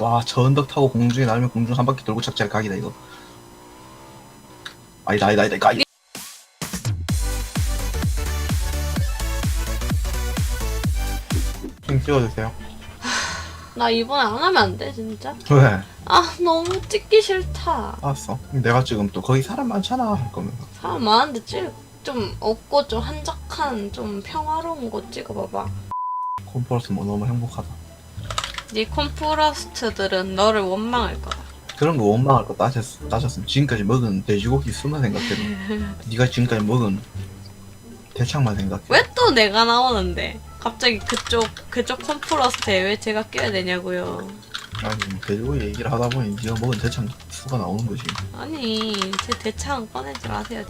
와, 저 언덕 타고 공중에 날면 공중 한 바퀴 돌고 착지할 각이다, 이거. 아니다, 아니다, 아니다, 아니다. 좀 찍어주세요. 나 이번에 안 하면 안 돼, 진짜? 왜? 아, 너무 찍기 싫다. 알았어. 내가 지금 또 거기 사람 많잖아, 할 거면서. 사람 많은데 찍, 좀 없고 좀 한적한, 좀 평화로운 곳 찍어봐봐. 콤포러스 뭐 너무 행복하다. 네 콤프러스트들은 너를 원망할 거야. 그런 거 원망할 거 따졌, 따졌으면 지금까지 먹은 돼지고기 수만 생각해도 네가 지금까지 먹은 대창만 생각해. 왜 또 내가 나오는데? 갑자기 그쪽, 그쪽 콤프러스트에 왜 제가 껴야 되냐고요. 아니 뭐 돼지고기 얘기를 하다 보니 네가 먹은 대창 수가 나오는 거지. 아니, 제 대창 꺼내지 마세요.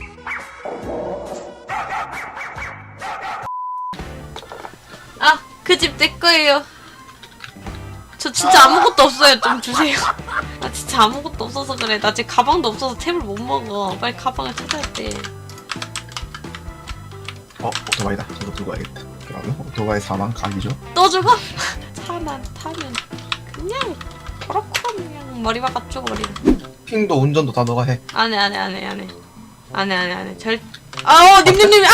아, 그 집 내 거예요. 저 진짜 아무것도 없어요. 좀 주세요. 나 진짜 아무것도 없어서 그래. 나 지금 가방도 없어서 탭을 못 먹어. 빨리 가방을 찾아야 돼. 어 오토바이다. 저거 들고 와야겠다. 그러면 오토바이 사망 각이죠. 또 죽어? 차만 타면 그냥 그렇고 그냥 머리 박아 죽어버리네. 핑도 운전도 다 너가 해. 안해 안해 안해 안해 안해 안해 안해 절. 아어 님님님 아!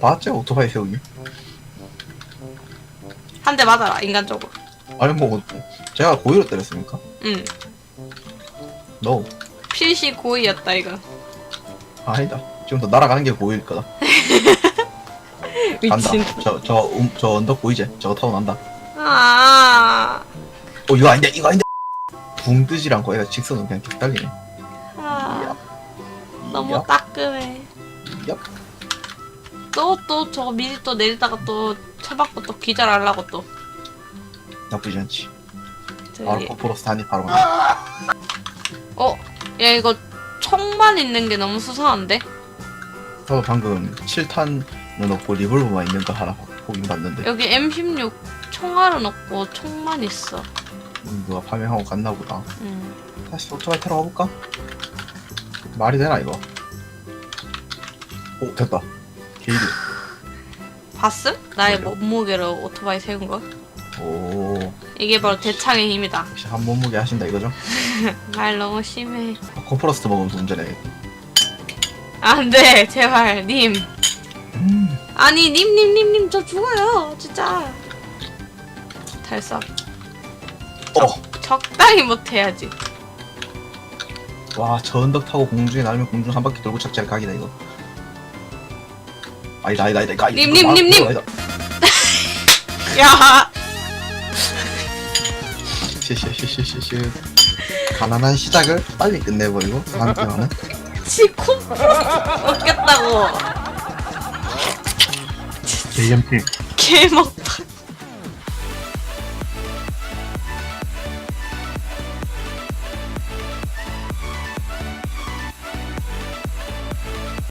봤지 오토바이 세우기. 한 대 맞아라 인간적으로. 아니 뭐 제가 고의로 때렸습니까? 응. 너 필시 고의였다 이거. 아니다. 지금부터 날아가는 게 고의일 거다. 간다. 미친. 저저 음, 저 언덕 보이지? 저거 타고 난다. 아. 어 이거 아닌데 이거 아닌데. 붕 뜨질 않고 얘가 직선으로 그냥 쭉 달리네. 아. 너무 얍. 따끔해. 얍. 또 또 저거 미리 또 내리다가 또 쳐박고 또 기절하려고 또. 나쁘지 않지. 바로 저기. 코프로스 단이 바로 간다. 어. 야 이거 총만 있는 게 너무 수상한데? 저도 방금 7탄은 없고 리볼버만 있는 거 하나 보긴 봤는데 여기 M16 총알은 없고 총만 있어. 음, 누가 파밍하고 갔나 보다. 음. 다시 오토바이 타러 가볼까? 말이 되나 이거? 오 됐다. 게이드. 봤음? 나의? 몸무게로 오토바이 세운 거? 오 이게 바로 대창의 힘이다. 역시 한 몸무게 하신다 이거죠? 말 너무 심해. 콤프로스트 먹으면서 운전해. 안 돼, 제발, 님. 음. 아니, 님, 님, 님, 님, 저 죽어요, 진짜. 달성. 어. 적당히 못해야지. 와 저 언덕 타고 공중에 날면 공중 한 바퀴 돌고 착지할 각이다 이거. 아니다 아니다 아니다 아니다. 님, 님, 말- 님, 님. 아니다. 야, 시시시시시시. 가난한 시작을 빨리 끝내버리고 한편은 치코 먹겠다고. JMP 개먹다.